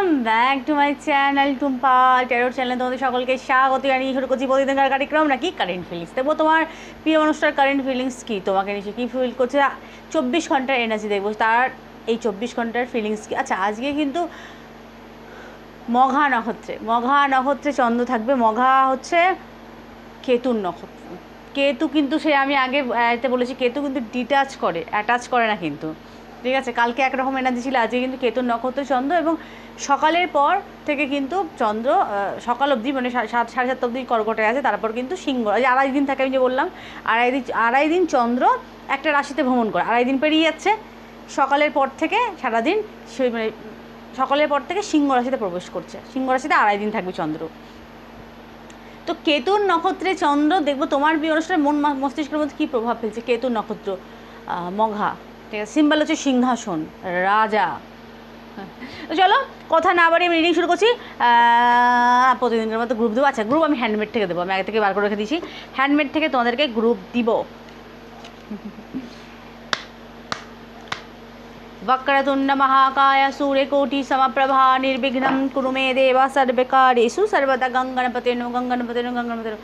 Welcome back to my channel Tumpa টেরোর চ্যানেলে তোমাদের সকলকে স্বাগত জানিয়ে শুরু করছি প্রতিদিনকার কার্যক্রম নাকি কারেন্ট ফিলিংস দেখব তোমার প্রিয় মানুষটার কারেন্ট ফিলিংস কী? তোমাকে নিচে কী ফিল করছে? চব্বিশ ঘণ্টার এনার্জি দেখব তার এই চব্বিশ ঘণ্টার ফিলিংস কী? আচ্ছা আজকে কিন্তু মঘা নক্ষত্রে মঘা নক্ষত্রে চন্দ্র থাকবে। মঘা হচ্ছে কেতুর নক্ষত্র। কেতু কিন্তু সে আমি আগে এতে বলেছি, কেতু কিন্তু ডিটাচ করে অ্যাটাচ করে না কিন্তু। ঠিক আছে, কালকে একরকম এনার্জি ছিল, আজকে কিন্তু কেতুর নক্ষত্র চন্দ্র এবং সকালের পর থেকে কিন্তু চন্দ্র সকাল অবধি মানে সাত, সাড়ে সাতটা অবধি কর্কটে আছে, তারপর কিন্তু সিংহ আড়াই দিন থাকে আমি যে বললাম, আড়াই দিন আড়াই দিন চন্দ্র একটা রাশিতে ভ্রমণ করে, আড়াই দিন পেরিয়ে যাচ্ছে, সকালের পর থেকে সারাদিন সেই মানে সকালের পর থেকে সিংহ রাশিতে প্রবেশ করছে, সিংহ রাশিতে আড়াই দিন থাকবে চন্দ্র। তো কেতুর নক্ষত্রে চন্দ্র, দেখব তোমার বিয়ে অনুষ্ঠানে মন মস্তিষ্কের মধ্যে কী প্রভাব ফেলছে? কেতুর নক্ষত্র মঘা, ঠিক আছে? সিম্বল হচ্ছে সিংহাসন, রাজা। চলো কথা না বাড়িয়ে আমি রিডিং শুরু করছি আহ, প্রতিদিনের মতো গ্রুপ দেবো আচ্ছা গ্রুপ আমি হ্যান্ডমেড থেকে দেবো আমি আগে থেকে বার করে রেখে দিয়েছি হ্যান্ডমেড থেকে তোমাদেরকে গ্রুপ দিব वक्रतुण्ड महाकाय सूर्यकोटि समप्रभा निर्विघ्नं कुरु मे देव सर्वकार्येषु सर्वदा गङ्गणपतिर्नो गङ्गणपतिर्नो गङ्गणपतिर्नो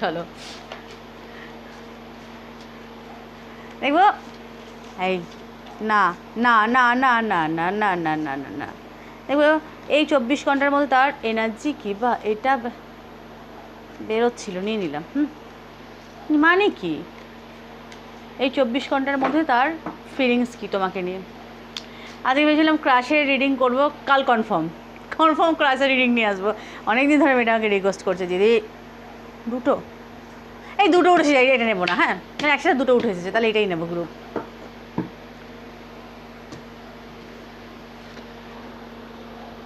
চলো দেখবো এই না না না না না না না না না না না দেখব এই চব্বিশ ঘণ্টার মধ্যে তার এনার্জি কি বা এটা বেরোচ্ছিল নিয়ে নিলাম হুম মানে কি এই চব্বিশ ঘণ্টার মধ্যে তার ফিলিংস কি তোমাকে নিয়ে আজকে ভেবেছিলাম ক্রাশের রিডিং করব কাল কনফার্ম কনফার্ম ক্রাশের রিডিং নিয়ে আসব অনেক দিন ধরে মেয়েটা আমাকে রিকোয়েস্ট করছে দিদি দুটো এই দুটো উঠেছে এটা নেব না হ্যাঁ মানে একসাথে দুটো উঠে এসেছে তাহলে এটাই নেব গ্রুপ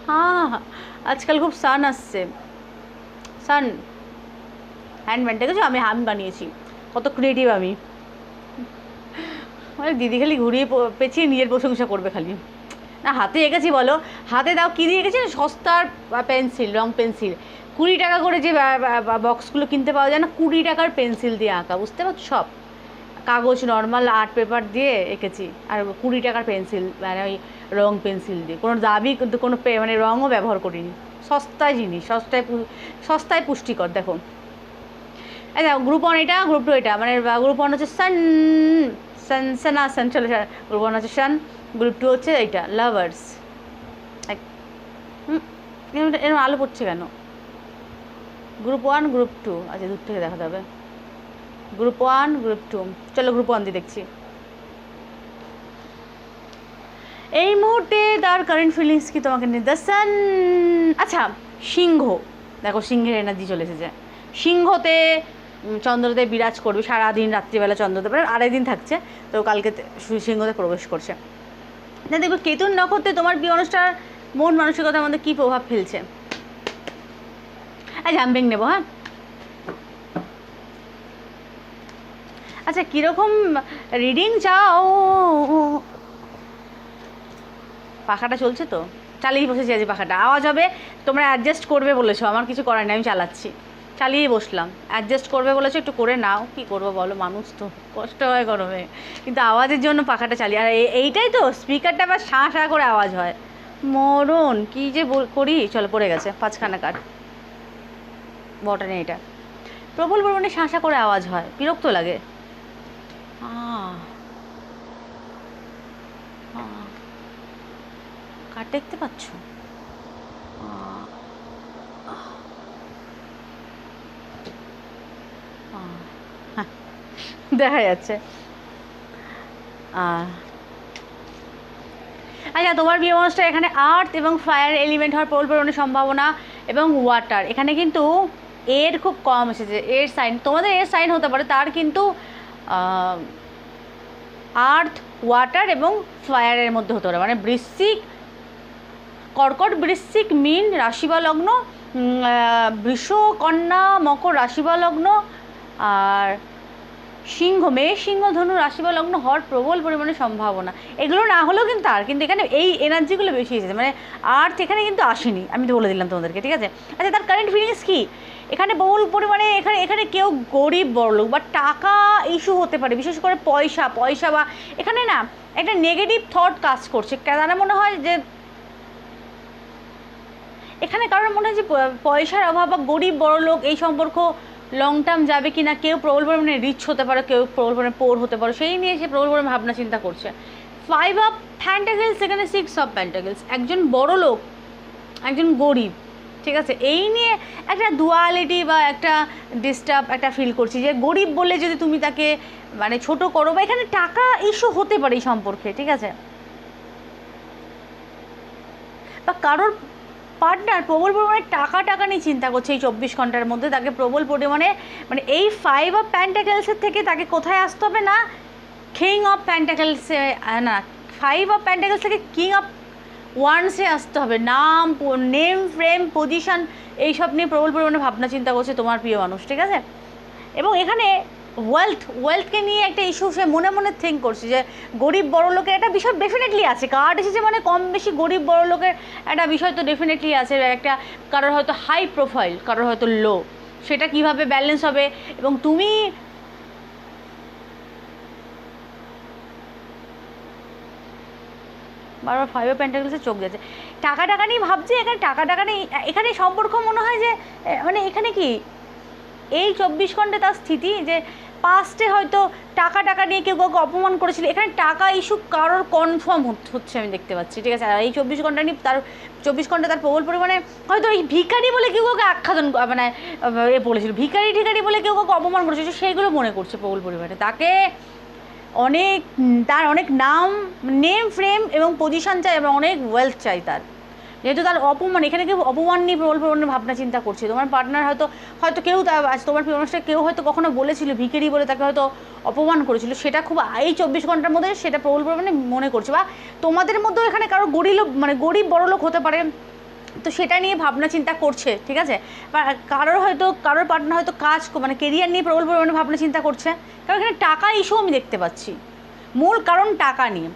হ্যাঁ আজকাল খুব সান আসছে সান হ্যান্ডম্যান দেখেছ আমি হাম বানিয়েছি। কত ক্রিয়েটিভ আমি। মানে দিদি খালি ঘুরিয়ে পেছিয়ে নিজের প্রশংসা করবে খালি। না, হাতে এঁকেছি বলো। হাতে দাও, কী দিয়ে এঁকেছি? সস্তার পেন্সিল, রং পেন্সিল। কুড়ি টাকা করে যে বক্সগুলো কিনতে পাওয়া যায় না, কুড়ি টাকার পেন্সিল দিয়ে আঁকা, বুঝতে পারছ সব? কাগজ নর্মাল আর্ট পেপার দিয়ে এঁকেছি। আর কুড়ি টাকার পেন্সিল মানে ওই রং পেন্সিল দিয়ে। কোনো দাবি কোনো মানে রঙও ব্যবহার করিনি। সস্তায় জিনিস, সস্তায় সস্তায় পুষ্টিকর দেখো আচ্ছা গ্রুপ ওয়ান এটা গ্রুপ টু এটা। মানে গ্রুপ ওয়ান হচ্ছে সান সান সানা সান চলো গ্রুপ ওয়ান হচ্ছে সান গ্রুপ টু হচ্ছে এইটা লাভার্স এরকম আলো পড়ছে কেন? গ্রুপ ওয়ান গ্রুপ টু আচ্ছা দূর থেকে দেখা যাবে। গ্রুপ ওয়ান গ্রুপ টু চলো গ্রুপ ওয়ান দিয়ে দেখছি। এই মুহূর্তে তার কারেন্ট ফিলিংস কি তোমাকে নির্দেশন? আচ্ছা সিংহ। দেখো, সিংহের এনার্জি চলে এসেছে। সিংহতে চন্দ্রতে বিরাজ করবে। সারাদিন, রাত্রিবেলা চন্দ্রতে মানে আড়াই দিন থাকছে, তো কালকে সিংহতে প্রবেশ করছে। না দেখব কেতুন নক্ষত্রে তোমার প্রিয় অনুষ্ঠান, মন মানসিকতার মধ্যে কী প্রভাব ফেলছে? আচ্ছা জাম্পিং নেব হ্যাঁ? আচ্ছা কীরকম রিডিং চাও? পাখাটা চলছে তো? চালিয়ে বসেছি আজ পাখাটা। আওয়াজ হবে, তোমরা অ্যাডজাস্ট করবে বলেছ, আমার কিছু করার নেই, আমি চালাচ্ছি। চালিয়ে বসলাম। অ্যাডজাস্ট করবে বলেছ, একটু করে নাও। কি করব বলো, মানুষ তো, কষ্ট হয় গরমে। কিন্তু আওয়াজের জন্য পাখাটা চালিয়ে আর এইটাই তো স্পিকারটা আবার শাঁ শাঁ করে আওয়াজ হয়। মরণ, কি যে করি? চলো, পড়ে গেছে, পাঁচখানা কাঠ। বটনে এটা। প্রবল পরিমাণে শাঁ শাঁ করে আওয়াজ হয়। বিরক্ত লাগে। আহ কার দেখতে পাচ্ছ? দেখা যাচ্ছে। আচ্ছা তোমার বিয়ে মানুষটা এখানে আর্থ এবং ফায়ার এলিমেন্ট হওয়ার প্রবল পরিমাণে সম্ভাবনা এবং ওয়াটার। এখানে কিন্তু এর খুব কম এসেছে। এর সাইন তোমাদের এর সাইন হতে পারে তার কিন্তু আর্থ ওয়াটার এবং ফায়ারের মধ্যে হতে পারে। মানে বৃশ্চিক কর্কট বৃশ্চিক মিন রাশি বা লগ্ন বৃষ কন্যা মকর রাশি বা লগ্ন আর সিংহ মেয়ে সিংহ, ধনু রাশি বা লগ্ন হওয়ার প্রবল পরিমাণে সম্ভাবনা। এগুলো না হলেও কিন্তু আর, কিন্তু এখানে এই এনার্জিগুলো বেশি এসেছে। মানে আর্থ এখানে কিন্তু আসেনি। আমি তো বলে দিলাম তোমাদেরকে, ঠিক আছে? আচ্ছা তার কারেন্ট ফিলিংস কী? এখানে বহুল পরিমাণে এখানে এখানে কেউ গরিব বড়লোক বা টাকা ইস্যু হতে পারে, বিশেষ করে পয়সা পয়সা বা এখানে না একটা নেগেটিভ থট কাজ করছে। তারা মনে হয় যে এখানে কারোর মনে হয় যে পয়সার অভাব বা গরিব বড় লোক এই সম্পর্ক লং টার্ম যাবে কি না কেউ প্রবল পরিমাণে রিচ হতে পারে, কেউ প্রবল পরিমাণে পোর হতে পারে, সেই নিয়ে সে প্রবল পরিমাণে ভাবনা চিন্তা করছে। ফাইভ অফ প্যান্টাগেলস এখানে সিক্স অফ প্যান্টাগেলস একজন বড় লোক, একজন গরিব, ঠিক আছে? এই নিয়ে একটা দুয়ালিটি বা একটা ডিস্টার্ব একটা ফিল করছি যে গরিব বলে যদি তুমি তাকে মানে ছোট করো বা এখানে টাকা ইস্যু হতে পারে এই সম্পর্কে, ঠিক আছে? বা কারোর পার্টনার প্রবল পরিমাণে টাকা টাকা নিয়ে চিন্তা করছে এই চব্বিশ ঘণ্টার মধ্যে। তাকে প্রবল পরিমাণে মানে এই ফাইভ অফ প্যান্টাকেলসের থেকে তাকে কোথায় আসতে হবে না? কিং অফ প্যান্টাকেলসে না ফাইভ অফ প্যান্টাকেলস থেকে কিং অফ ওয়ান্সে আসতে হবে। নাম নেম ফ্রেম পজিশন এইসব নিয়ে প্রবল পরিমাণে ভাবনা চিন্তা করছে তোমার প্রিয় মানুষ, ঠিক আছে? এবং এখানে ওয়েলথ ওয়েলথকে নিয়ে একটা ইস্যু সে মনে মনে থিঙ্ক করছে যে গরিব বড় লোকের একটা বিষয় ডেফিনেটলি আছে। কার্ড এসেছে মানে কম বেশি গরিব বড় লোকের একটা বিষয় তো ডেফিনেটলি আছে। একটা কারোর হয়তো হাই প্রোফাইল কারোর হয়তো লো সেটা কীভাবে ব্যালেন্স হবে? এবং তুমি বারবার ফাইভ প্যান্টাগলসে চোখ যাচ্ছে টাকা টাকা নিয়ে ভাবছি, এখানে টাকা টাকা নেই এখানে সম্পর্ক মনে হয় যে মানে এখানে কি? এই চব্বিশ ঘণ্টা তার স্থিতি যে পাস্টে হয়তো টাকা টাকা নিয়ে কেউ কাউকে অপমান করেছিল। এখানে টাকা ইস্যু কারোর কনফার্ম হচ্ছে আমি দেখতে পাচ্ছি, ঠিক আছে? আর এই চব্বিশ ঘণ্টা নিয়ে তার চব্বিশ ঘণ্টা তার প্রবল পরিমাণে হয়তো এই ভিখারি বলে কেউ কাউকে আখ্যাতন মানে এ বলেছিল। ভিখারি ঠিকারি বলে কেউ কাউকে অপমান করেছিল সেইগুলো মনে করছে প্রবল পরিমাণে। তাকে অনেক তার অনেক নাম নেম ফ্রেম এবং পজিশন চাই এবং অনেক ওয়েলথ চাই তার। যেহেতু তার অপমান, এখানে কেউ অপমান নিয়ে প্রবল পরিমাণে ভাবনা চিন্তা করছে। তোমার পার্টনার হয়তো হয়তো কেউ আজ তোমার প্রিয় মানুষটা কেউ হয়তো কখনো বলেছিল, ভিখারি বলে তাকে হয়তো অপমান করেছিল। সেটা খুব এই চব্বিশ ঘণ্টার মধ্যে সেটা প্রবল পরিমাণে মনে করছে। বা তোমাদের মধ্যেও এখানে কারও গরিব মানে গরিব বড় লোক হতে পারে। তো সেটা নিয়ে ভাবনা চিন্তা করছে, ঠিক আছে? বা কারোর হয়তো, কারোর পার্টনার হয়তো কাজ মানে কেরিয়ার নিয়ে প্রবল পরিমাণে ভাবনা চিন্তা করছে। কারণ এখানে টাকা ইস্যু আমি দেখতে পাচ্ছি। মূল কারণ টাকা নিয়ে।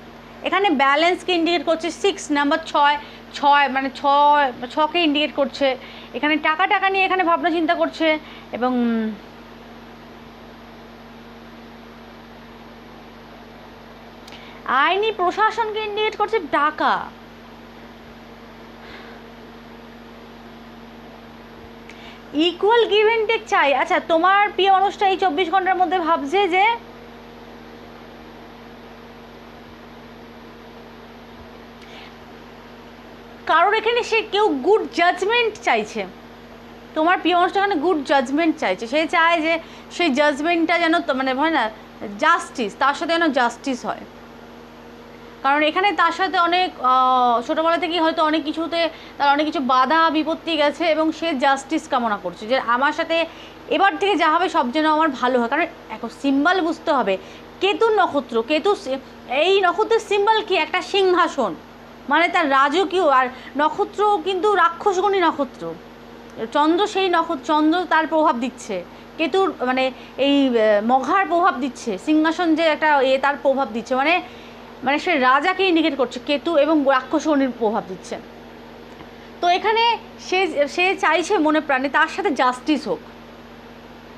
এখানে ব্যালেন্সকে ইন্ডিকেট করছে সিক্স নাম্বার ছয় ছয় মানে ছয়, ছকে ইন্ডিকেট করছে। এখানে টাকা টাকা নিয়ে এখানে ভাবনা চিন্তা করছে এবং আইনি প্রশাসনকে ইন্ডিকেট করছে টাকা ইকুয়াল গিভ অ্যান্ড টেক চাই। আচ্ছা তোমার প্রিয় মানুষটা এই চব্বিশ ঘণ্টার মধ্যে ভাবছে যে কারোর এখানে সে কেউ গুড জাজমেন্ট চাইছে। তোমার প্রিয় মানুষটা এখানে গুড জাজমেন্ট চাইছে। সে চায় যে সেই জাজমেন্টটা যেন মানে হয় না জাস্টিস তার সাথে যেন জাস্টিস হয়। কারণ এখানে তার সাথে অনেক ছোটোবেলা থেকেই হয়তো অনেক কিছুতে তার অনেক কিছু বাধা, বিপত্তি গেছে এবং সে জাস্টিস কামনা করছে যে আমার সাথে এবার থেকে যা হবে সব যেন আমার ভালো হয়। কারণ এখন সিম্বল বুঝতে হবে। কেতুর নক্ষত্র, কেতু এই নক্ষত্রের সিম্বল কি? একটা সিংহাসন। মানে তার রাজকীয় আর নক্ষত্র কিন্তু রাক্ষসগণী নক্ষত্র। চন্দ্র সেই নক্ষত্র, চন্দ্র তার প্রভাব দিচ্ছে। কেতুর মানে এই মঘার প্রভাব দিচ্ছে। সিংহাসন যে একটা এ তার প্রভাব দিচ্ছে। মানে মানে সে রাজাকে ইন্ডিকেট করছে। কেতু এবং রাক্ষসগণীর প্রভাব দিচ্ছে। তো এখানে সে সে চাইছে মনে প্রাণে তার সাথে জাস্টিস হোক।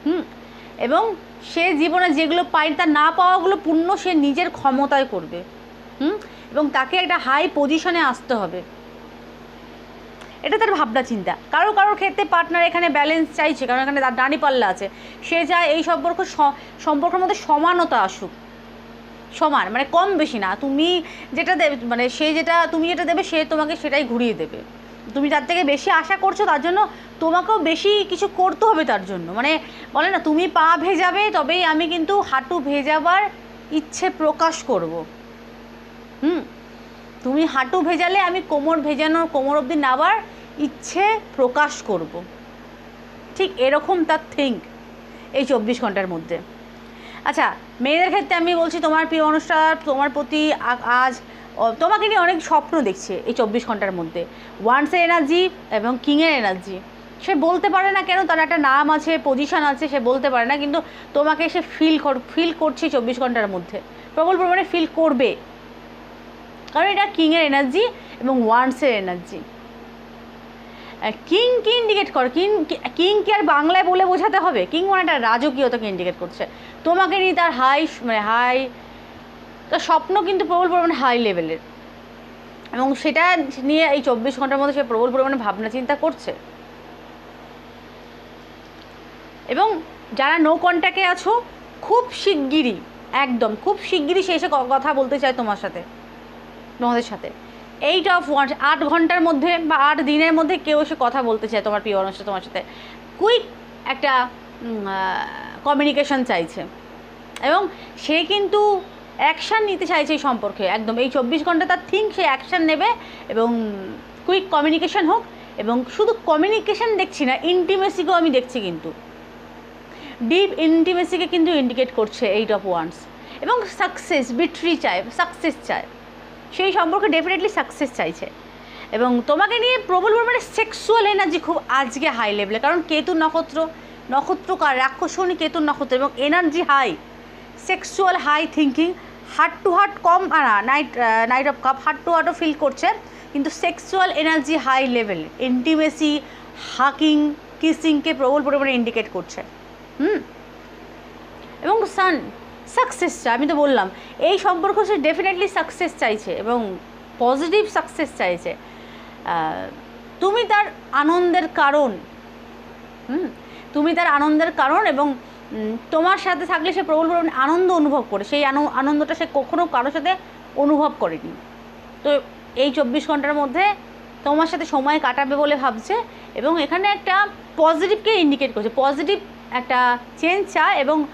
হুম? এবং সে জীবনে যেগুলো পায়, তার না পাওয়াগুলো পূর্ণ সে নিজের ক্ষমতায় করবে। হুম? এবং তাকে একটা হাই পজিশনে আসতে হবে। এটা তার ভাবনা, চিন্তা। কারও কারোর ক্ষেত্রে পার্টনার এখানে ব্যালেন্স চাইছে, কারণ এখানে তার ডানি পাল্লা আছে। সে চায় এই সম্পর্ক সম্পর্কের মধ্যে সমানতা আসুক। সমান মানে কম বেশি না। তুমি যেটা দেবে মানে সে যেটা, তুমি যেটা দেবে, সে তোমাকে সেটাই ঘুরিয়ে দেবে। তুমি তার থেকে বেশি আশা করছ, তার জন্য তোমাকেও বেশি কিছু করতে হবে তার জন্য। মানে বলে না, তুমি পা ভেজাবে, তবেই আমি কিন্তু হাঁটু ভেজাবার ইচ্ছে প্রকাশ করব। হুম, তুমি হাঁটু ভেজালে আমি কোমর ভেজানোর কোমর অবধি নাবার ইচ্ছে প্রকাশ করব। ঠিক এরকম তার থিঙ্ক এই চব্বিশ ঘণ্টার মধ্যে। আচ্ছা মেয়েদের ক্ষেত্রে আমি বলছি তোমার প্রিয় অনুষ্ঠান, তোমার প্রতি আজ তোমাকে নিয়ে অনেক স্বপ্ন দেখছে এই চব্বিশ ঘণ্টার মধ্যে। ওয়ান্সের এনার্জি এবং কিংয়ের এনার্জি সে বলতে পারে না কেন, তার একটা নাম আছে পজিশন আছে, সে বলতে পারে না, কিন্তু তোমাকে সে ফিল কর ফিল করছে চব্বিশ ঘণ্টার মধ্যে। প্রবল পরিমাণে ফিল করবে। কারণ এটা কিংয়ের এনার্জি এবং ওয়ান্সের এনার্জি কিং কি ইন্ডিকেট করে কিং কিং কি আর বাংলায় বলে বোঝাতে হবে। কিং মানে একটা রাজকীয়তাকে ইন্ডিকেট করছে। তোমাকে নিয়ে তার হাই মানে হাই তার স্বপ্ন কিন্তু প্রবল পরিমাণে হাই লেভেলের এবং সেটা নিয়ে এই চব্বিশ ঘণ্টার মধ্যে সে প্রবল পরিমাণে ভাবনা চিন্তা করছে। এবং যারা নো কন্ট্যাক্টে আছো, খুব শিগগিরই, একদম, খুব শিগগিরই সে এসে কথা বলতে চায় তোমার সাথে। তোমাদের সাথে। এইট অফ ওয়ান আট ঘণ্টার মধ্যে বা আট দিনের মধ্যে কেউ এসে কথা বলতে চায় তোমার প্রিয় মানুষটা তোমার সাথে। কুইক একটা কমিউনিকেশন চাইছে। এবং সে কিন্তু অ্যাকশান নিতে চাইছে এই সম্পর্কে। একদম এই চব্বিশ ঘণ্টা তার থিঙ্ক সে অ্যাকশান নেবে এবং কুইক কমিউনিকেশন হোক এবং শুধু কমিউনিকেশন দেখছি না ইন্টিমেসিকেও আমি দেখছি কিন্তু। ডিপ ইন্টিমেসিকে কিন্তু ইন্ডিকেট করছে এইট অফ ওয়ান্স এবং সাকসেস বিট্রি চায় সাকসেস চায়। সেই সম্পর্কে ডেফিনেটলি সাকসেস চাইছে। এবং তোমাকে নিয়ে প্রবল পরিমাণে সেক্সুয়াল এনার্জি খুব আজকে হাই লেভেলে কারণ কেতু নক্ষত্র, নক্ষত্রকার, রাক্ষসনী কেতুর নক্ষত্র এবং energy high sexual high thinking heart to heart কম না knight knight of cup heart to হার্টও feel করছে। কিন্তু sexual energy high level intimacy hugging কিসিংকে প্রবল পরিমাণে ইন্ডিকেট করছে। হুম? এবং সান সাকসেস চাই, আমি তো বললাম, এই সম্পর্ক সে ডেফিনেটলি সাকসেস চাইছে এবং পজিটিভ সাকসেস চাইছে। তুমি তার আনন্দের কারণ, হুম, তুমি তার আনন্দের কারণ এবং তোমার সাথে থাকলে সে প্রবল পরিমাণে আনন্দ অনুভব করে, সেই আনো- আনন্দটা সে কখনো কারোর সাথে অনুভব করেনি। তো এই চব্বিশ ঘণ্টার মধ্যে তোমার সাথে সময় কাটাবে বলে ভাবছে এবং এখানে একটা পজিটিভকে ইন্ডিকেট করছে পজিটিভ একটা চেঞ্জ চায় এবং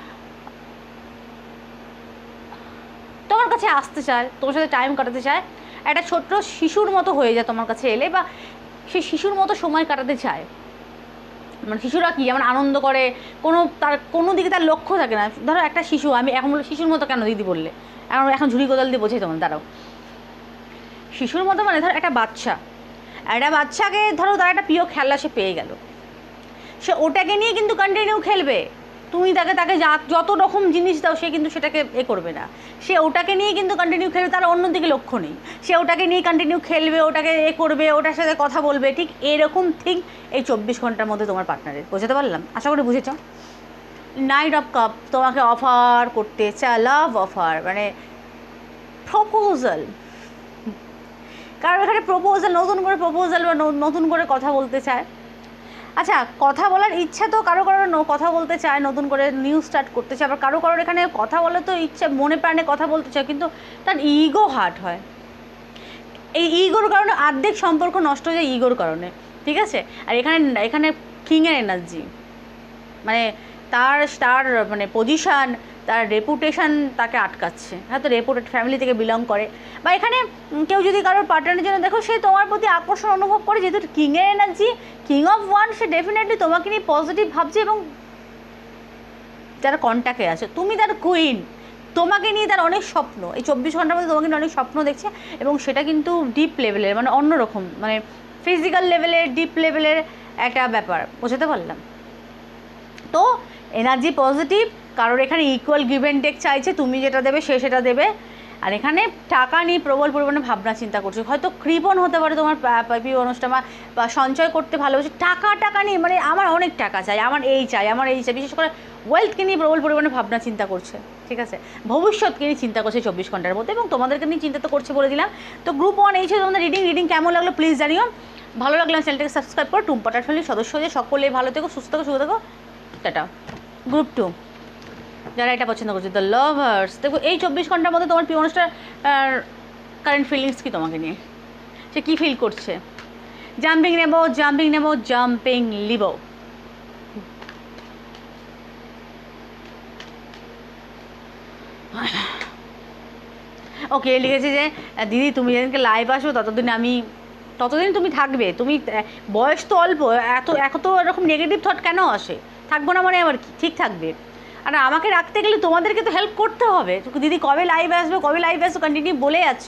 তোমার কাছে আসতে চায়, তোমার সাথে টাইম কাটাতে চায়, একটা ছোট্ট শিশুর মতো হয়ে যায় তোমার কাছে এলে বা সে শিশুর মতো সময় কাটাতে চায়। মানে শিশুরা কি? যেমন আনন্দ করে, কোনো তার, কোনো দিকে তার লক্ষ্য থাকে না। ধরো একটা শিশু, আমি এখন বলে শিশুর মতো কেন দিদি বললে? এখন এখন ঝুড়ি কোদাল দিয়ে বোঝাই তোমার দাঁড়াও। শিশুর মতো মানে ধর একটা বাচ্চা। একটা বাচ্চাকে ধরো তার একটা প্রিয় খেলা সে পেয়ে গেল। সে ওটাকে নিয়ে কিন্তু কন্টিনিউ খেলবে। তুমি তাকে তাকে যত রকম জিনিস দাও, সে কিন্তু সেটাকে এ করবে না। সে ওটাকে নিয়ে কিন্তু কন্টিনিউ খেলবে, তার অন্যদিকে লক্ষ্য নেই। সে ওটাকে নিয়ে কন্টিনিউ খেলবে, ওটাকে এ করবে, ওটার সাথে কথা বলবে, ঠিক এরকম থিং এই চব্বিশ ঘণ্টার মধ্যে তোমার পার্টনারের বোঝাতে পারলাম? আশা করি বুঝেছ? নাইট অফ কাপ তোমাকে অফার করতে চা লাভ অফার মানে প্রপোজাল কারণ এখানে প্রপোজাল নতুন করে প্রপোজাল বা নতুন করে কথা বলতে চায় আচ্ছা কথা বলার ইচ্ছা তো কারও কারও কথা বলতে চায়, নতুন করে নিউ স্টার্ট করতে চায়, আবার কারও কারোর এখানে কথা বলে তো ইচ্ছা, মনে প্রাণে কথা বলতে চায়, কিন্তু তার ইগো হার্ট হয়। এই ইগোর কারণে আর্ধেক সম্পর্ক নষ্ট হয়ে যায় ইগোর কারণে, ঠিক আছে? আর এখানে এখানে কিংয়ের এনার্জি মানে তার তার মানে পজিশান তার রেপুটেশন তাকে আটকাচ্ছে। হয়তো রেপুটেড ফ্যামিলি থেকে বিলং করে। বা এখানে কেউ যদি কারোর পার্টনারের জন্য, দেখো সে তোমার প্রতি আকর্ষণ অনুভব করে, যেহেতু কিংয়ের এনার্জি কিং অফ ওয়ান সে ডেফিনেটলি তোমাকে নিয়ে পজিটিভ ভাবছে এবং যারা কন্ট্যাক্টে আছে। তুমি তার কুইন তোমাকে নিয়ে তার অনেক স্বপ্ন। এই চব্বিশ ঘণ্টার মধ্যে তোমাকে নিয়ে অনেক স্বপ্ন দেখছে এবং সেটা কিন্তু ডিপ লেভেলের মানে অন্যরকম মানে ফিজিক্যাল লেভেলের ডিপ লেভেলের একটা ব্যাপার। বোঝাতে পারলাম? তো এনার্জি পজিটিভ কারোর এখানে ইকুয়াল গিভ অ্যান্ড টেক চাইছে, তুমি যেটা দেবে সে সেটা দেবে। আর এখানে টাকা নিয়ে প্রবল পরিমাণে ভাবনা চিন্তা করছে। হয়তো কৃপণ হতে পারে তোমার প্রিয় অনুষ্ঠান বা- সঞ্চয় করতে ভালোবাসে। টাকা টাকা নিয়ে মানে আমার অনেক টাকা চাই, আমার এই চাই, আমার এই চাই। বিশেষ করে ওয়েলথকে নিয়ে প্রবল পরিমাণে ভাবনা চিন্তা করছে। ঠিক আছে? ভবিষ্যৎকে নিয়ে চিন্তা করছে চব্বিশ ঘণ্টার মধ্যে এবং তোমাদেরকে নিয়ে চিন্তা তো করছে বলে দিলাম। তো গ্রুপ ওয়ান এই ছিল তোমাদের রিডিং রিডিং কেমন লাগল প্লিজ জানিও। ভালো লাগলে চ্যানেলটাকে সাবস্ক্রাইব করো। টুম্পাটার ফ্যামিলির সদস্য হয়ে সকলে ভালো থেকো, সুস্থ থেকো সুস্থ থেকো। টাটা। Group two. যারা এটা পছন্দ করছে দ্য লাভার্স দেখো, এই চব্বিশ ঘণ্টার মধ্যে তোমার প্রিয় মানুষটার কারেন্ট ফিলিংস কি তোমাকে নিয়ে? সে কী ফিল করছে? জাম্পিং নেব জাম্পিং নেব জাম্পিং লিব। ওকে লিখেছে যে, দিদি, তুমি যেদিনকে লাইভ আসো, ততদিন আমি, ততদিন তুমি থাকবে। তুমি বয়স তো অল্প, এত এত এরকম নেগেটিভ থট কেন আসে? থাকব না মানে আবার কি? ঠিক থাকবে। আর আমাকে রাখতে গেলে তোমাদেরকে তো হেল্প করতে হবে। দিদি কবে লাইভে আসবে, কবে লাইভে আসবে কন্টিনিউ বলে যাচ্ছ।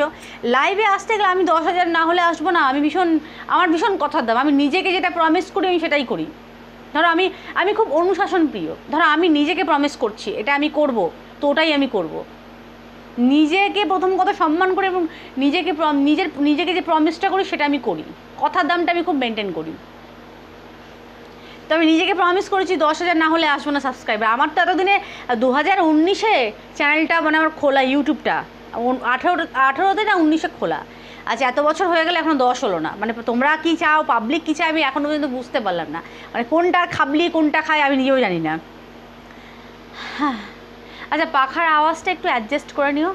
লাইভে আসতে গেলে আমি দশ হাজার না হলে আসব না। আমি ভীষণ, আমার ভীষণ কথার দাম। আমি নিজেকে যেটা প্রমিস করি আমি সেটাই করি। ধরো আমি আমি খুব অনুশাসন প্রিয়। ধরো আমি নিজেকে প্রমিস করছি, এটা আমি করব, তো ওটাই আমি করব। নিজেকে প্রথম কথা সম্মান করে এবং নিজেকে নিজের, নিজেকে যে প্রমিসটা করি সেটা আমি করি। কথার দামটা আমি খুব মেনটেন করি। তো আমি নিজেকে প্রমিস করেছি দশ হাজার না হলে আসব না সাবস্ক্রাইবার আমার তো এতদিনে দু হাজার উনিশে চ্যানেলটা মানে আমার খোলা, ইউটিউবটা। আঠেরো, আঠেরোতে না উনিশে খোলা। আচ্ছা এত বছর হয়ে গেলে এখন দশ হলো না। মানে তোমরা কী চাও পাবলিক কী চায়, আমি এখনও পর্যন্ত বুঝতে পারলাম না। মানে কোনটা খাবলি, কোনটা খায়, আমি নিজেও জানি না। হ্যাঁ আচ্ছা পাখার আওয়াজটা একটু অ্যাডজাস্ট করে নিও।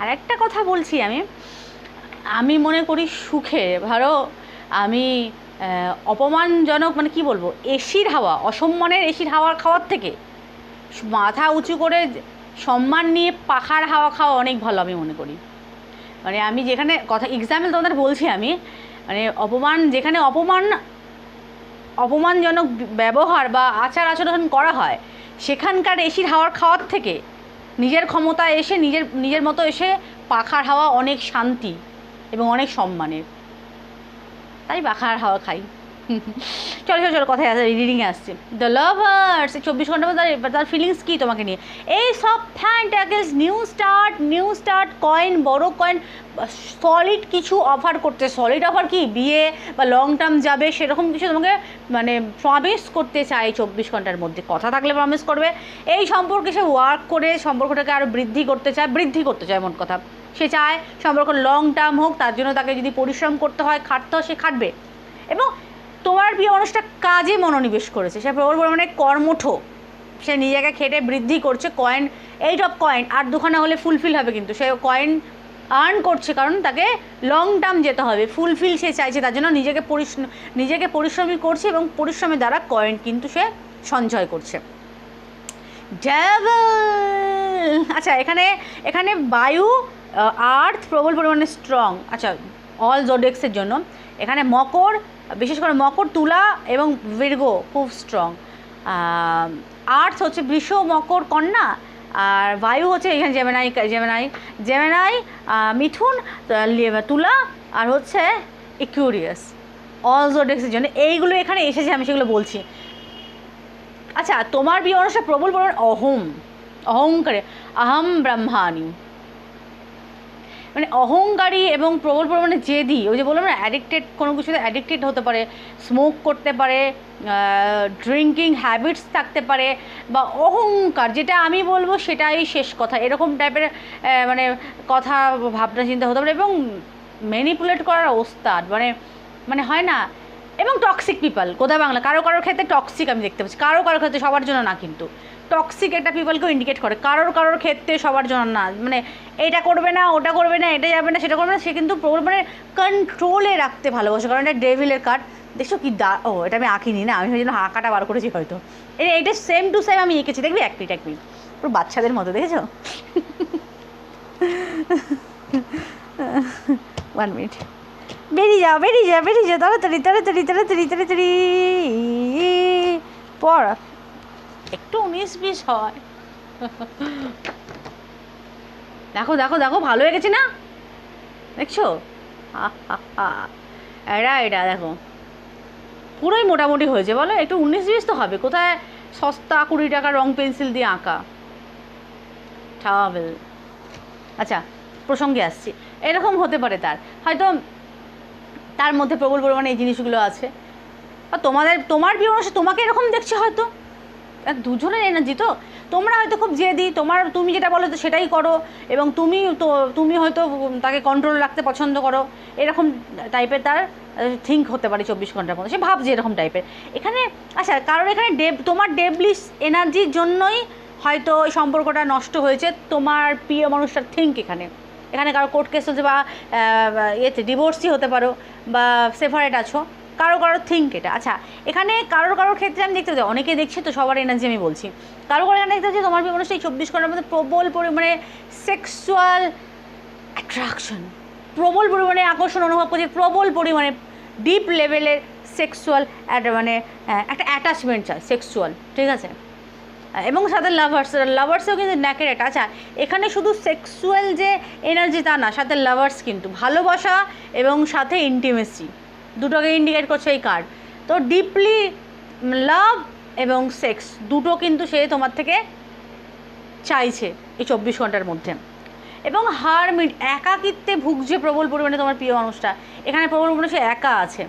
আর একটা কথা বলছি আমি। আমি মনে করি সুখে। ধরো, আমি অপমানজনক মানে কি বলব? এসির হাওয়া, অসম্মানের এসির হাওয়ার খাওয়ার থেকে মাথা উঁচু করে সম্মান নিয়ে পাখার হাওয়া খাওয়া অনেক ভালো আমি মনে করি। মানে আমি যেখানে কথা এক্সাম্পল তোমাদের বলছি আমি মানে অপমান, যেখানে অপমান, অপমানজনক ব্যবহার বা আচার আচরণ করা হয়, সেখানকার এসির হাওয়ার খাওয়ার থেকে নিজের ক্ষমতা এসে নিজের নিজের মতো এসে পাখার হাওয়া অনেক শান্তি এবং অনেক সম্মানের। তাই বাখার হাওয়া খাই। চলো চলো চলো, কথায় আসছে রিডিংয়ে আসছে। দ্য লাভার্স চব্বিশ ঘণ্টার মধ্যে তার- তার ফিলিংস কী তোমাকে নিয়ে? এই সব pentacles new start new start coin বড় কয়েন সলিড কিছু অফার করতে। সলিড অফার কি? বিয়ে বা লং টার্ম যাবে, সেরকম কিছু তোমাকে মানে প্রমিস করতে চাই চব্বিশ ঘণ্টার মধ্যে। কথা থাকলে প্রমিস করবে। এই সম্পর্কে সে ওয়ার্ক করে সম্পর্কটাকে আরও বৃদ্ধি করতে চায়, বৃদ্ধি করতে চায় মোট কথা। সে চায় সম্পর্ক লং টার্ম হোক, তার জন্য তাকে যদি পরিশ্রম করতে হয়, খাটতে হয়, সে খাটবে। এবং তোমার প্রিয় মানুষটা কাজে মনোনিবেশ করেছে। সে প্রবল পরিমাণে কর্মঠ। সে নিজেকে খেটে বৃদ্ধি করছে কয়েন এইট অফ কয়েন আর দুখানা হলে ফুলফিল হবে কিন্তু। সে কয়েন আর্ন করছে কারণ তাকে লং টার্ম যেতে হবে। ফুলফিল সে চাইছে, তার জন্য নিজেকে পরিশ্রম, নিজেকে পরিশ্রমী করছে এবং পরিশ্রমের দ্বারা কয়েন কিন্তু সে সঞ্চয় করছে। আচ্ছা এখানে এখানে বায়ু আর্থ প্রবল পরিমাণে স্ট্রং আচ্ছা অল জোডেক্সের জন্য। এখানে মকর, বিশেষ করে মকর, তুলা এবং বীর্গ খুব স্ট্রং আর্থ হচ্ছে বৃষ, মকর, কন্যা। আর বায়ু হচ্ছে এখানে জেমেনাই জেমেনাই জেমেনাই মিথুন তুলা আর হচ্ছে ইকুরিয়াস অল জোডেক্সের জন্য। এইগুলো এখানে এসেছে, আমি সেগুলো বলছি। আচ্ছা তোমার বিয়ে অনুষ্ঠান প্রবল পরিমাণ অহম। অহংকারে। আহম ব্রহ্মাণী। মানে অহংকারী এবং প্রবল পরিমাণে জেদি, ওই যে বললাম না অ্যাডিক্টেড কোনো কিছুতে অ্যাডিক্টেড হতে পারে স্মোক করতে পারে ড্রিঙ্কিং হ্যাবিটস থাকতে পারে, বা অহংকার, যেটা আমি বলব সেটাই শেষ কথা। এরকম টাইপের মানে কথা, ভাবনা, চিন্তা হতে পারে এবং ম্যানিপুলেট করার ওস্তাদ মানে মানে হয় না? এবং টক্সিক পিপল কোথায় বাংলা? কারও কারোর ক্ষেত্রে টক্সিক আমি দেখতে পাচ্ছি, কারও কারোর ক্ষেত্রে সবার জন্য না কিন্তু। টক্সিক একটা পিপলকেও ইন্ডিকেট করে। কারোর কারোর ক্ষেত্রে সবার জন্য না। মানে এটা করবে না, ওটা করবে না, এটা যাবে না, সেটা করবে না, সে কিন্তু মানে কন্ট্রোলে রাখতে ভালোবাসে। কারণ এটা ডেভিলের কার্ড দেখছ কি দা, ও, এটা আমি আঁকিনি না, আমি জন্য আঁকাটা বার করেছি হয়তো। এইটা সেম টু সেম আমি এঁকেছি। দেখবি? এক মিনিট এক মিনিট পুরো বাচ্চাদের মতো, দেখেছ? ওয়ান মিনিট বেরিয়ে যাও বেরিয়ে যাও বেরিয়ে যাও, তাড়াতাড়ি তাড়াতাড়ি তাড়াতাড়ি তাড়াতাড়ি। পড়। একটু উনিশ বিশ হয়। দেখো দেখো দেখো, ভালো হয়ে গেছে না? দেখছ? আহা এটা দেখো। পুরোই মোটামুটি হয়েছে, বলো? একটু উনিশ বিশ তো হবে। কোথায় সস্তা কুড়ি টাকা রং পেন্সিল দিয়ে আঁকা? ট্রাভেল আচ্ছা প্রসঙ্গে আসছি। এরকম হতে পারে তার। হয়তো তার মধ্যে প্রবল পরিমাণে এই জিনিসগুলো আছে। বা তোমাদের, তোমার বিয়ে তোমাকে এরকম দেখছে হয়তো? আর দুজনের এনার্জি তো। তোমরা হয়তো খুব জেদি, তোমার তুমি যেটা বলো তো সেটাই করো, এবং তুমি তো, তুমি হয়তো তাকে কন্ট্রোল রাখতে পছন্দ করো, এরকম টাইপের তার থিঙ্ক হতে পারে চব্বিশ ঘণ্টার মধ্যে। সে ভাবছে এরকম টাইপের এখানে আচ্ছা কারণ এখানে ডেব তোমার ডেবলিশ এনার্জির জন্যই হয়তো ওই সম্পর্কটা নষ্ট হয়েছে, তোমার প্রিয় মানুষটার থিঙ্ক এখানে। এখানে কারও কোর্ট কেস চলছে বা ইয়েতে ডিভোর্সই হতে পারো, বা সেপারেট আছো। কারও কারোর থিঙ্ক এটা। আচ্ছা এখানে কারোর কারোর ক্ষেত্রে আমি দেখতে পাচ্ছি অনেকে দেখছে তো সবার এনার্জি আমি বলছি। কারও কারও এখানে দেখতে পাচ্ছি তোমার বিয়ে এই চব্বিশ ঘণ্টার মধ্যে প্রবল পরিমাণে সেক্সুয়াল অ্যাট্রাকশন প্রবল পরিমাণে আকর্ষণ অনুভব করছে, প্রবল পরিমাণে ডিপ লেভেলের সেক্সুয়াল মানে একটা অ্যাটাচমেন্ট চায় সেক্সুয়াল ঠিক আছে? এবং সাথে লাভার্স লাভার্সেও কিন্তু ন্যাকের এটা আচ্ছা এখানে শুধু সেক্সুয়াল যে এনার্জি তা না, সাথে লাভার্স কিন্তু, ভালোবাসা এবং সাথে ইন্টিমেসি দুটোকে ইন্ডিকেট করছে এই কার্ড তো ডিপলি লাভ এবং সেক্স দুটো কিন্তু সে তোমার থেকে চাইছে এই চব্বিশ ঘণ্টার মধ্যে। এবং হার মিট একাকিত্বে ভুগছে প্রবল পরিমাণে তোমার প্রিয় মানুষটা। এখানে প্রবল পরিমাণে সে একা আছে।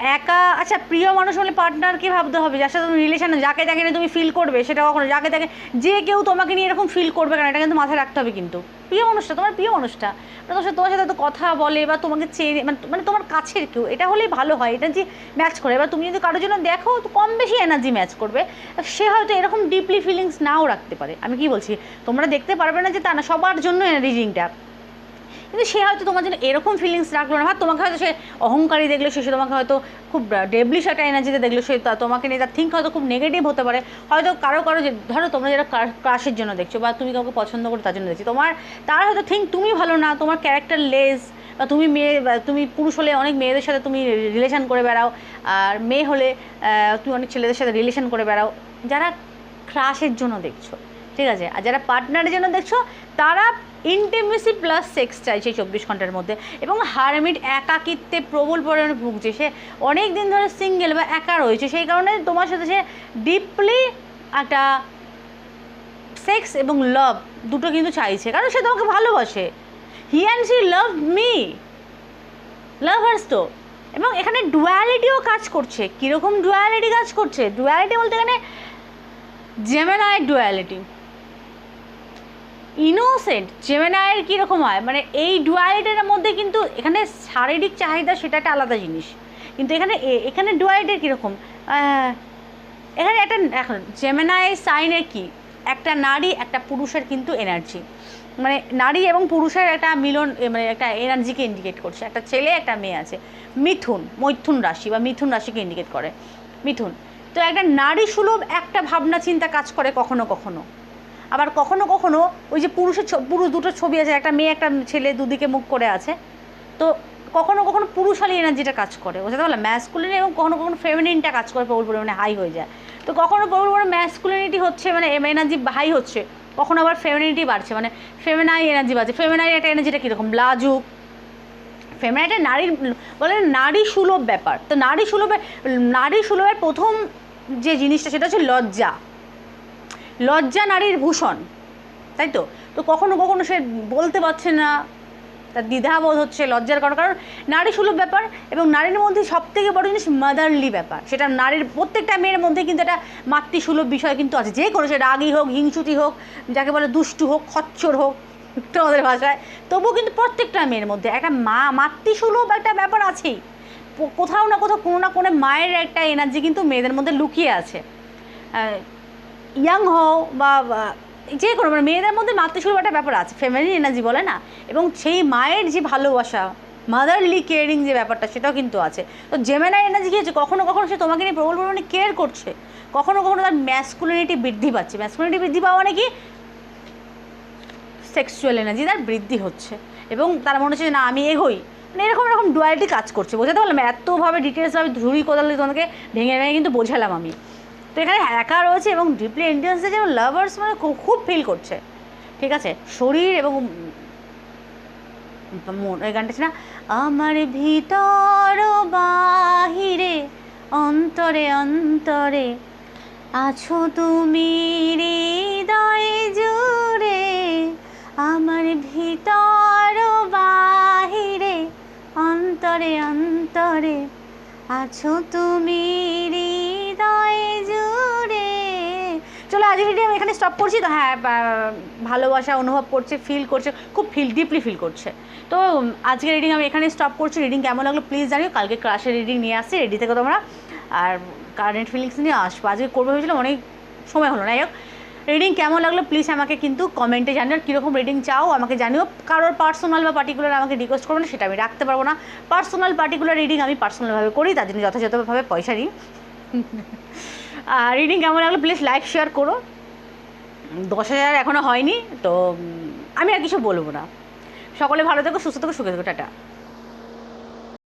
একা আচ্ছা প্রিয় মানুষ হলে পার্টনারকে ভাবতে হবে? যার সাথে তুমি রিলেশনে যাকে যাকে নিয়ে তুমি ফিল করবে, সেটা কখনো? যাকে তাকে যে কেউ তোমাকে নিয়ে এরকম ফিল করবে কেন? এটা কিন্তু মাথায় রাখতে হবে কিন্তু। প্রিয় মানুষটা, তোমার প্রিয় মানুষটা। মানে তোমার সাথে তোমার সাথে কথা বলে বা তোমাকে চেনে মানে মানে তোমার কাছের কেউ, এটা হলেই ভালো হয়। এটা যে ম্যাচ করে, এবার তুমি যদি কারোর জন্য দেখো, তো কম বেশি এনার্জি ম্যাচ করবে। সে হয়তো এরকম ডিপলি ফিলিংস নাও রাখতে পারে। আমি কি বলছি? তোমরা দেখতে পারবে না যে তা না, সবার জন্য রিডিংটা কিন্তু সে হয়তো তোমার জন্য এরকম ফিলিংস রাখল না। বা তোমাকে হয়তো সে অহংকারী দেখল, সে তোমাকে হয়তো খুব ডেবলিশ একটা এনার্জিতে দেখল, সে তোমাকে নিয়ে তার থিঙ্ক হয়তো খুব নেগেটিভ হতে পারে। হয়তো কারও কারও যে, ধরো তোমরা যেটা ক্রাশের জন্য দেখছ বা তুমি কাউকে পছন্দ করো তার জন্য দেখছ, তোমার, তার হয়তো থিঙ্ক তুমি ভালো না, তোমার ক্যারেক্টার লেস বা তুমি মেয়ে তুমি পুরুষ হলে অনেক মেয়েদের সাথে তুমি রিলেশন করে বেড়াও, আর মেয়ে হলে তুমি অনেক ছেলেদের সাথে রিলেশন করে বেড়াও। যারা ক্রাশের জন্য দেখছ ঠিক আছে? আর যারা পার্টনারের জন্য দেখছ, তারা ইন্টিমেসি প্লাস সেক্স চাইছে চব্বিশ ঘণ্টার মধ্যে। এবং হারমিট একাকিত্বে প্রবল পরিমাণে ভুগছে। সে অনেক দিন ধরে সিঙ্গেল বা একা রয়েছে। সেই কারণে তোমার সাথে সে ডিপলি একটা সেক্স এবং লাভ দুটো কিন্তু চাইছে। কারণ সে তোমাকে ভালোবাসে। He and she love me lovers তো। এবং এখানে ডুয়ালিটিও কাজ করছে। কীরকম ডুয়ালিটি কাজ করছে? ডুয়ালিটি বলতে এখানে জেমেনায় ডুয়ালিটি ইনোসেন্ট জেমেনায়ের কীরকম হয়? মানে এই ডুয়ালিটির মধ্যে কিন্তু এখানে শারীরিক চাহিদা সেটা একটা আলাদা জিনিস। কিন্তু এখানে এখানে ডুয়ালিটির কীরকম? এখানে একটা এখন জেমেনায় সাইনে কি? একটা নারী, একটা পুরুষের কিন্তু এনার্জি মানে নারী এবং পুরুষের একটা মিলন মানে একটা এনার্জিকে ইন্ডিকেট করছে। একটা ছেলে, একটা মেয়ে আছে। মিথুন, মৈথুন রাশি বা মিথুন রাশিকে ইন্ডিকেট করে। মিথুন। তো একটা নারী সুলভ একটা ভাবনা চিন্তা কাজ করে কখনো কখনো। আবার কখনো কখনো ওই যে পুরুষের পুরুষ দুটো ছবি আছে, একটা মেয়ে, একটা ছেলে দুদিকে মুখ করে আছে। তো কখনো কখনো পুরুষালী এনার্জিটা কাজ করে। বুঝতে পারলাম ম্যাসকুলিন এবং কখনো কখনো ফেমিনিনটা কাজ করে, প্রবল পরিমাণে হাই হয়ে যায়। তো কখনো প্রবল পরিমাণে ম্যাসকুলিনিটি হচ্ছে মানে এনার্জি হাই হচ্ছে, কখনো আবার ফেমিনিটি বাড়ছে মানে ফেমিনাই এনার্জি বাড়ছে। ফেমিনাই একটা এনার্জিটা কীরকম? লাজুক। ফেমিনাইটা নারীর, বলে নারী সুলভ ব্যাপার। তো নারী সুলভের নারী সুলভের প্রথম যে জিনিসটা, সেটা হচ্ছে লজ্জা। লজ্জা নারীর ভূষণ, তাই তো? তো কখনো কখনো সে বলতে পারছে না, তার দ্বিধাবোধ হচ্ছে লজ্জার কারণ কারণ নারী সুলভ ব্যাপার এবং নারীর মধ্যে সব থেকে বড় জিনিস মাদারলি ব্যাপার। সেটা নারীর প্রত্যেকটা মেয়ের মধ্যে কিন্তু একটা মাতৃসুলভ বিষয় কিন্তু আছে। যে কোনো সে রাগী হোক হিংসুতি হোক, যাকে বলে দুষ্টু হোক, খচ্চর হোক তোমাদের ভাষায়, তবুও কিন্তু প্রত্যেকটা মেয়ের মধ্যে একটা মা, মাতৃসুলভ একটা ব্যাপার আছেই। কোথাও না কোথাও কোনো না কোনো মায়ের একটা এনার্জি কিন্তু মেয়েদের মধ্যে লুকিয়ে আছে। ইয়াং হও বা যে কোনো মানে মেয়েদের মধ্যে মাতৃসুলভ একটা ব্যাপার আছে। ফ্যামিলি এনার্জি বলে না। এবং সেই মায়ের যে ভালোবাসা মাদারলি কেয়ারিং যে ব্যাপারটা, সেটাও কিন্তু আছে। তো জেমেনাই এনার্জি কী হচ্ছে? কখনো কখনো সে তোমাকে নিয়ে প্রবল পরিমাণে কেয়ার করছে। কখনো কখনো তার ম্যাসকুলিনিটি বৃদ্ধি পাচ্ছে। ম্যাসকুলিনিটি বৃদ্ধি পাওয়া মানে কি? সেক্সুয়াল এনার্জি তার বৃদ্ধি হচ্ছে। এবং তার মনে হচ্ছে না, আমি এগোই। মানে এরকম এরকম ডুয়ালিটি কাজ করছে। বোঝাতে পারলাম এতভাবে ডিটেলসভাবে ঝুড়ি কোদাল তোমাকে ভেঙে ভেঙে কিন্তু বোঝালাম আমি। তো এখানে একা রয়েছে এবং ডিপলি ইন্টেন্সে যেন লাভার্স মানে খুব- ফিল করছে। ঠিক আছে? শরীর এবং মন ওই গানটা না? আমার ভিতর বাহিরে, অন্তরে অন্তরে, আছো তুমি হৃদয়ে জুড়ে, আমার ভিতর বাহিরে, অন্তরে অন্তরে, আছো তুমি আজকের ভিডিও আমি এখানে স্টপ করছি তো হ্যাঁ ভালোবাসা অনুভব করছে ফিল করছে খুব ফিল ডিপলি ফিল করছে। তো উম, আজকের রিডিং আমি এখানে স্টপ করছি। রিডিং কেমন লাগল প্লিজ জানিও। কালকে ক্লাসের রিডিং নিয়ে আসছি রেডি থেকে তোমরা। আর কারেন্ট ফিলিংস নিয়ে আসব আজকে করব ভেবেছিলাম অনেক সময় হলো। না যাই রিডিং কেমন লাগল প্লিজ আমাকে কিন্তু কমেন্টে জানিও। কীরকম রিডিং চাও আমাকে জানিও। কারোর পার্সোনাল বা পার্টিকুলার আমাকে রিকোয়েস্ট করব না সেটা আমি রাখতে পারব না। পার্সোনাল পার্টিকুলার রিডিং আমি পার্সোনালভাবে করি তার জন্য যথাযথভাবে পয়সা নিই। আর রিডিং কেমন লাগল? প্লিজ লাইক শেয়ার করো। দশ হাজার এখনও হয়নি, তো আমি আর কিছু বলব না। সকলে ভালো থেকো, সুস্থ থেকো, সুখে থেকো, টাটা।